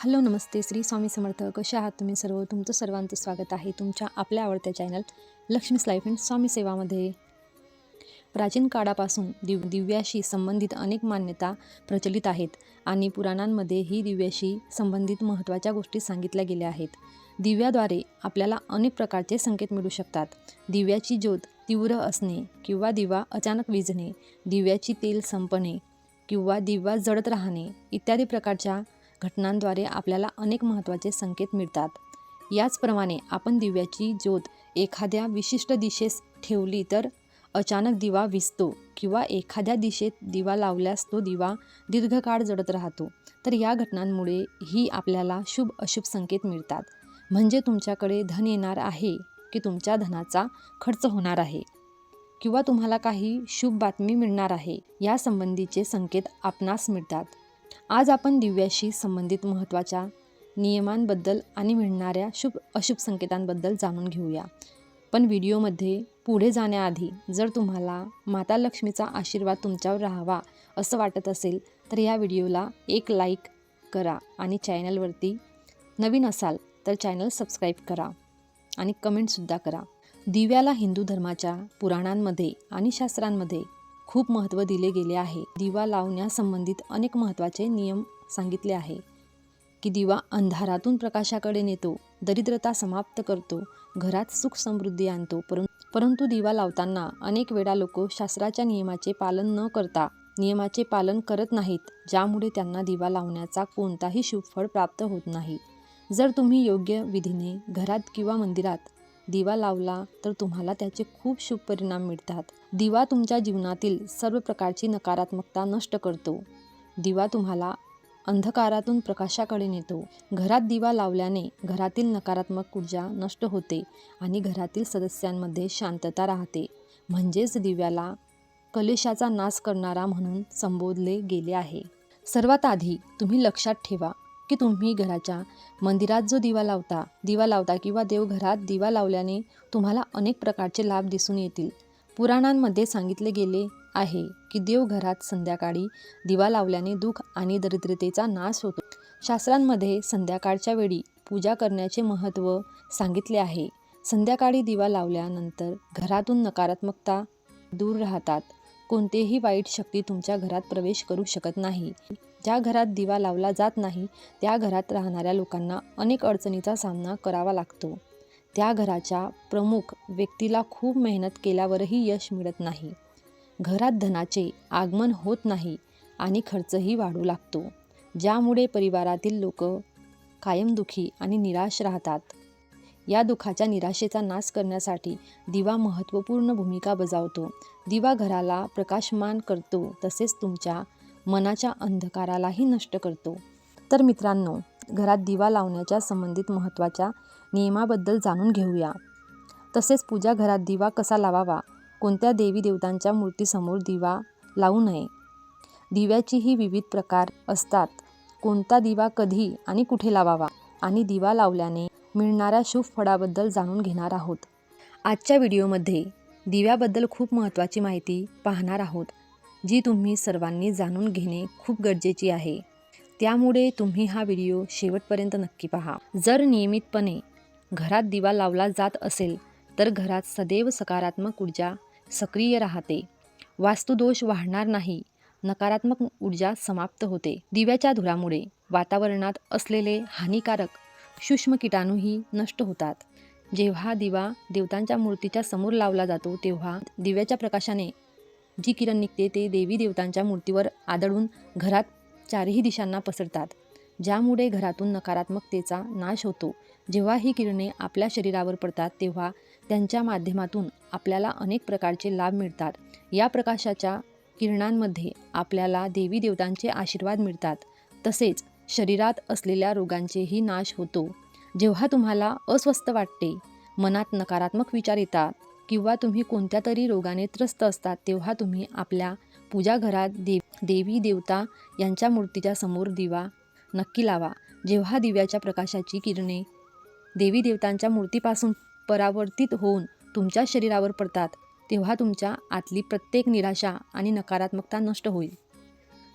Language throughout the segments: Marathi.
हॅलो नमस्ते. श्री स्वामी समर्थ. कसे आहात तुम्ही सर्व? तुमचं सर्वांचं स्वागत आहे तुमच्या आपल्या आवडत्या channel Lakshmi's life and Swami सेवामध्ये. प्राचीन काळापासून दिव दिव्याशी संबंधित अनेक मान्यता प्रचलित आहेत आणि पुराणांमध्ये ही दिव्याशी संबंधित महत्त्वाच्या गोष्टी सांगितल्या गेल्या आहेत. दिव्याद्वारे आपल्याला अनेक प्रकारचे संकेत मिळू शकतात. दिव्याची ज्योत तीव्र असणे किंवा दिवा अचानक विजणे दिव्याची तेल संपणे किंवा दिवा जळत राहणे इत्यादी प्रकारच्या घटनांद्वारे आपल्याला अनेक महत्त्वाचे संकेत मिळतात. याचप्रमाणे आपण दिव्याची ज्योत एखाद्या विशिष्ट दिशेस ठेवली तर अचानक दिवा विसतो किंवा एखाद्या दिशेत दिवा लावल्यास तो दिवा दीर्घकाळ जडत राहतो. तर या घटनांमुळे ही आपल्याला शुभ अशुभ संकेत मिळतात. म्हणजे तुमच्याकडे धन येणार आहे की तुमच्या धनाचा खर्च होणार आहे किंवा तुम्हाला काही शुभ बातमी मिळणार आहे. या संबंधीचे संकेत आपणास मिळतात. आज आपण दिव्याशी संबंधित महत्त्वाच्या नियमांबद्दल आणि मिळणाऱ्या शुभ अशुभ संकेतांबद्दल जाणून घेऊया. पण व्हिडिओमध्ये पुढे जाण्याआधी जर तुम्हाला माता लक्ष्मीचा आशीर्वाद तुमच्यावर राहावा असं वाटत असेल तर या व्हिडिओला एक लाईक करा आणि चॅनलवरती नवीन असाल तर चॅनल सबस्क्राईब करा आणि कमेंटसुद्धा करा. दिव्याला हिंदू धर्माच्या पुराणांमध्ये आणि शास्त्रांमध्ये खूप महत्त्व दिले गेले आहे. दिवा लावण्यासंबंधित अनेक महत्त्वाचे नियम सांगितले आहे. की दिवा अंधारातून प्रकाशाकडे नेतो दरिद्रता समाप्त करतो घरात सुख समृद्धी आणतो परं परंतु दिवा लावताना अनेक वेळा लोक शास्त्राच्या नियमाचे पालन न करता नियमाचे पालन करत नाहीत ज्यामुळे त्यांना दिवा लावण्याचा कोणताही शुभफळ प्राप्त होत नाही. जर तुम्ही योग्य विधीने घरात किंवा मंदिरात दिवा लावला तर तुम्हाला त्याचे खूप शुभ परिणाम मिळतात. दिवा तुमच्या जीवनातील सर्व प्रकारची नकारात्मकता नष्ट करतो. दिवा तुम्हाला अंधकारातून प्रकाशाकडे नेतो. घरात दिवा लावल्याने घरातील नकारात्मक ऊर्जा नष्ट होते आणि घरातील सदस्यांमध्ये शांतता राहते. म्हणजेच दिव्याला कलेशाचा नाश करणारा म्हणून संबोधले गेले आहे. सर्वात आधी तुम्ही लक्षात ठेवा की तुम्ही घराच्या मंदिरात जो दिवा लावता दिवा लावता किंवा देवघरात दिवा लावल्याने तुम्हाला अनेक प्रकारचे लाभ दिसून येतील. पुराणांमध्ये सांगितले गेले आहे की देवघरात संध्याकाळी दिवा लावल्याने दुःख आणि दरिद्रतेचा नाश होतो. शास्त्रांमध्ये संध्याकाळच्या वेळी पूजा करण्याचे महत्त्व सांगितले आहे. संध्याकाळी दिवा लावल्यानंतर घरातून नकारात्मकता दूर राहतात. कोणतेही वाईट शक्ती तुमच्या घरात प्रवेश करू शकत नाही. ज्या घरात दिवा लावला जात नाही त्या घरात राहणाऱ्या लोकांना अनेक अडचणीचा सामना करावा लागतो. त्या घराच्या प्रमुख व्यक्तीला खूप मेहनत केल्यावरही यश मिळत नाही. घरात धनाचे आगमन होत नाही आणि खर्चही वाढू लागतो ज्यामुळे परिवारातील लोक कायम दुखी आणि निराश राहतात. या दुःखाच्या निराशेचा नाश करण्यासाठी दिवा महत्त्वपूर्ण भूमिका बजावतो. दिवा घराला प्रकाशमान करतो तसेच तुमच्या मनाच्या अंधकारालाही नष्ट करतो. तर मित्रांनो घरात दिवा लावण्याच्या संबंधित महत्त्वाच्या नियमाबद्दल जाणून घेऊया. तसेच पूजा घरात दिवा कसा लावावा? कोणत्या देवी देवतांच्या मूर्तीसमोर दिवा लावू नये? दिव्याचीही विविध प्रकार असतात. कोणता दिवा कधी आणि कुठे लावावा? आणि दिवा लावल्याने मिळणाऱ्या शुभ फळाबद्दल जाणून घेणार आहोत. आजच्या व्हिडिओमध्ये दिव्याबद्दल खूप महत्त्वाची माहिती पाहणार आहोत. जी तुम्ही सर्वांनी जाणून घेणे खूप गरजेची आहे. त्यामुळे तुम्ही हा व्हिडिओ शेवटपर्यंत नक्की पहा. जर नियमितपणे घरात दिवा लावला जात असेल तर घरात सदैव सकारात्मक ऊर्जा सक्रिय राहते. वास्तुदोष वाढणार नाही. नकारात्मक ऊर्जा समाप्त होते. दिव्याच्या धुरामुळे वातावरणात असलेले हानिकारक सूक्ष्म किटाणूही नष्ट होतात. जेव्हा दिवा देवतांच्या मूर्तीच्या समोर लावला जातो तेव्हा दिव्याच्या प्रकाशाने जी किरण निघते ते देवी देवतांच्या मूर्तीवर आदळून घरात चारही दिशांना पसरतात. ज्यामुळे घरातून नकारात्मकतेचा नाश होतो. जेव्हा ही किरणे आपल्या शरीरावर पडतात तेव्हा त्यांच्या माध्यमातून आपल्याला अनेक प्रकारचे लाभ मिळतात. या प्रकाशाच्या किरणांमध्ये आपल्याला देवी देवतांचे आशीर्वाद मिळतात. तसेच शरीरात असलेल्या रोगांचेही नाश होतो. जेव्हा तुम्हाला अस्वस्थ वाटते मनात नकारात्मक विचार येतात किंवा तुम्ही कोणत्या तरी रोगाने त्रस्त असतात तेव्हा तुम्ही आपल्या पूजाघरात देव देवी देवता यांच्या मूर्तीच्या समोर दिवा नक्की लावा. जेव्हा दिव्याच्या प्रकाशाची किरणे देवी देवतांच्या मूर्तीपासून परावर्तित होऊन तुमच्या शरीरावर पडतात तेव्हा तुमच्या आतली प्रत्येक निराशा आणि नकारात्मकता नष्ट होईल.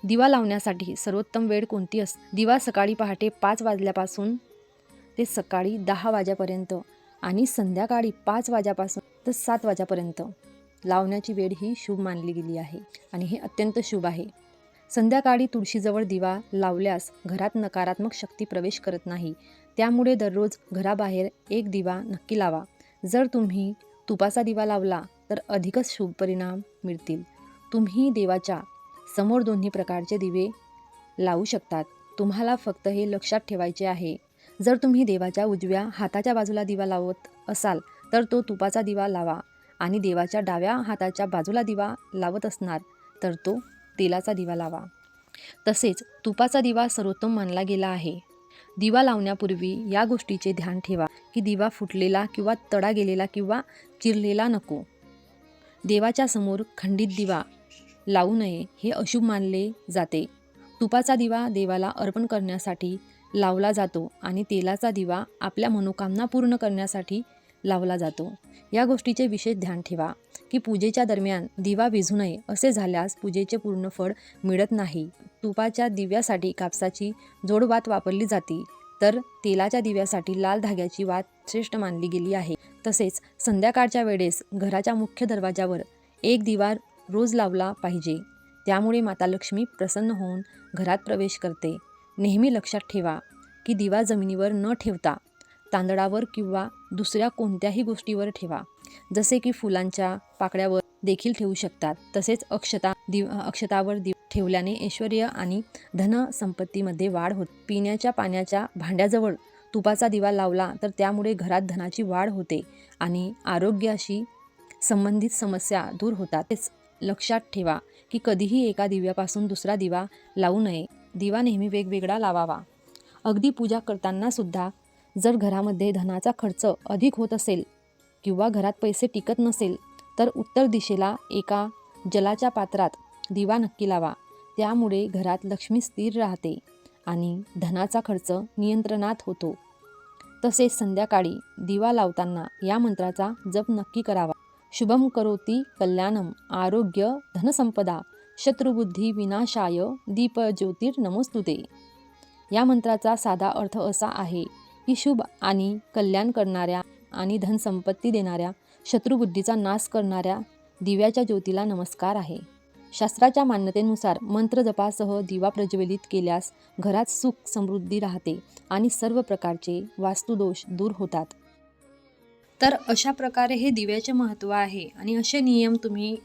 दिवा लावण्यासाठी सर्वोत्तम वेळ कोणती अस दिवा सकाळी पहाटे पाच वाजल्यापासून ते सकाळी दहा वाजेपर्यंत आणि संध्याकाळी पाच वाजापासून तर सात वाजेपर्यंत. लावण्याची वेळ ही शुभ मानली गेली आहे आणि हे अत्यंत शुभ आहे. संध्याकाळी तुळशीजवळ दिवा लावल्यास घरात नकारात्मक शक्ती प्रवेश करत नाही. त्यामुळे दररोज घराबाहेर एक दिवा नक्की लावा. जर तुम्ही तुपाचा दिवा लावला तर अधिकच शुभ परिणाम मिळतील. तुम्ही देवाच्या समोर दोन्ही प्रकारचे दिवे लावू शकतात. तुम्हाला फक्त हे लक्षात ठेवायचे आहे. जर तुम्ही देवाच्या उजव्या हाताच्या बाजूला दिवा लावत असाल तर तो तुपाचा दिवा लावा आणि देवाच्या डाव्या हाताच्या बाजूला दिवा लावत असणार तर तो तेलाचा दिवा लावा. तसेच तुपाचा दिवा सर्वोत्तम मानला गेला आहे. दिवा लावण्यापूर्वी या गोष्टीचे ध्यान ठेवा की दिवा फुटलेला किंवा तडा गेलेला किंवा चिरलेला नको. देवाच्या समोर खंडित दिवा लावू नये हे अशुभ मानले जाते. तुपाचा दिवा देवाला अर्पण करण्यासाठी लावला जातो आणि तेलाचा दिवा आपल्या मनोकामना पूर्ण करण्यासाठी लावला जातो. या गोष्टीचे विशेष ध्यान ठेवा की पूजेच्या दरम्यान दिवा विझू नये असे झाल्यास पूजेचे पूर्ण फळ मिळत नाही. तुपाच्या दिव्यासाठी कापसाची जोडवात वापरली जाते. तर तेलाच्या दिव्यासाठी लाल धाग्याची वात श्रेष्ठ मानली गेली आहे. तसेच संध्याकाळच्या वेळेस घराच्या मुख्य दरवाजावर एक दिवा रोज लावला पाहिजे. त्यामुळे माता लक्ष्मी प्रसन्न होऊन घरात प्रवेश करते. नेहमी लक्षात ठेवा की दिवा जमिनीवर न ठेवता तांदळावर किंवा दुसऱ्या कोणत्याही गोष्टीवर ठेवा. जसे की फुलांच्या पाकळ्यावर देखील ठेवू शकतात तसेच अक्षता दिव अक्षतावर दिव ठेवल्याने ऐश्वर आणि धन संपत्तीमध्ये वाढ होत. पिण्याच्या पाण्याच्या भांड्याजवळ तुपाचा दिवा लावला तर त्यामुळे घरात धनाची वाढ होते आणि आरोग्याशी संबंधित समस्या दूर होतात. तेच लक्षात ठेवा की कधीही एका दिव्यापासून दुसरा दिवा लावू नये. दिवा नेहमी वेगवेगळा लावावा. अगदी पूजा करताना सुद्धा जर घरामध्ये धनाचा खर्च अधिक होत असेल किंवा घरात पैसे टिकत नसेल तर उत्तर दिशेला एका जलाच्या पात्रात दिवा नक्की लावा. त्यामुळे घरात लक्ष्मी स्थिर राहते आणि धनाचा खर्च नियंत्रणात होतो. तसेच संध्याकाळी दिवा लावताना या मंत्राचा जप नक्की करावा. शुभम करोती कल्याणम आरोग्य धनसंपदा शत्रुबुद्धी विनाशाय दीप ज्योतीर नमोस्तुते. या मंत्राचा साधा अर्थ असा आहे की शुभ आणि कल्याण करणाऱ्या आणि धनसंपत्ती देणाऱ्या शत्रुबुद्धीचा नाश करणाऱ्या दिव्याच्या ज्योतीला नमस्कार आहे. शास्त्राच्या मान्यतेनुसार मंत्रजपासह दिवा प्रज्वलित केल्यास घरात सुख समृद्धी राहते आणि सर्व प्रकारचे वास्तुदोष दूर होतात. तर अशा प्रकारे हे दिव्याचे महत्त्व आहे. आणि असे नियम तुम्ही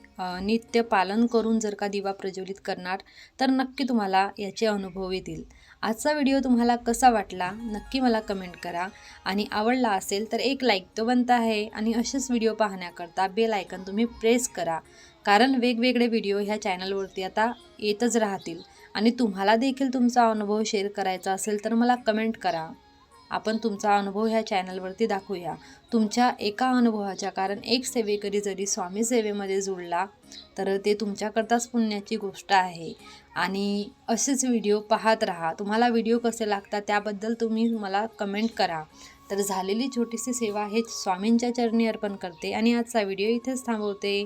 नित्य पालन करून जर का दिवा प्रज्वलित करणार तर नक्की तुम्हाला याचे अनुभव येतील. आजचा व्हिडिओ तुम्हाला कसा वाटला नक्की मला कमेंट करा. आणि आवडला असेल तर एक लाईक तो बनता आहे आणि असेच व्हिडिओ पाहण्याकरता बेल आयकन तुम्ही प्रेस करा. कारण वेगवेगळे व्हिडिओ ह्या चॅनलवरती आता येतच राहतील. आणि तुम्हाला देखील तुमचा अनुभव शेअर करायचा असेल तर मला कमेंट करा. आपण तुमचा अनुभव ह्या चॅनलवरती दाखवूया. तुमच्या एका अनुभवाच्या कारण एक सेवेकरी जरी स्वामी सेवेमध्ये जुळला तर ते तुमच्याकरताच पुण्याची गोष्ट आहे. आणि असेच व्हिडिओ पाहत राहा. तुम्हाला व्हिडिओ कसे लागतात त्याबद्दल तुम्ही मला कमेंट करा. तर झालेली छोटीशी सेवा हे स्वामींच्या चरणी अर्पण करते आणि आजचा व्हिडिओ इथेच थांबवते.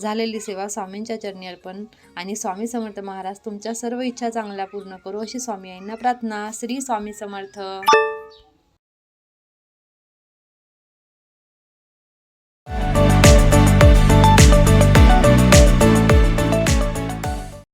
झालेली सेवा स्वामींच्या चरणी अर्पण आणि स्वामी समर्थ महाराज तुमच्या सर्व इच्छा चांगल्या पूर्ण करू अशी स्वामी आईंना प्रार्थना. श्री स्वामी समर्थ.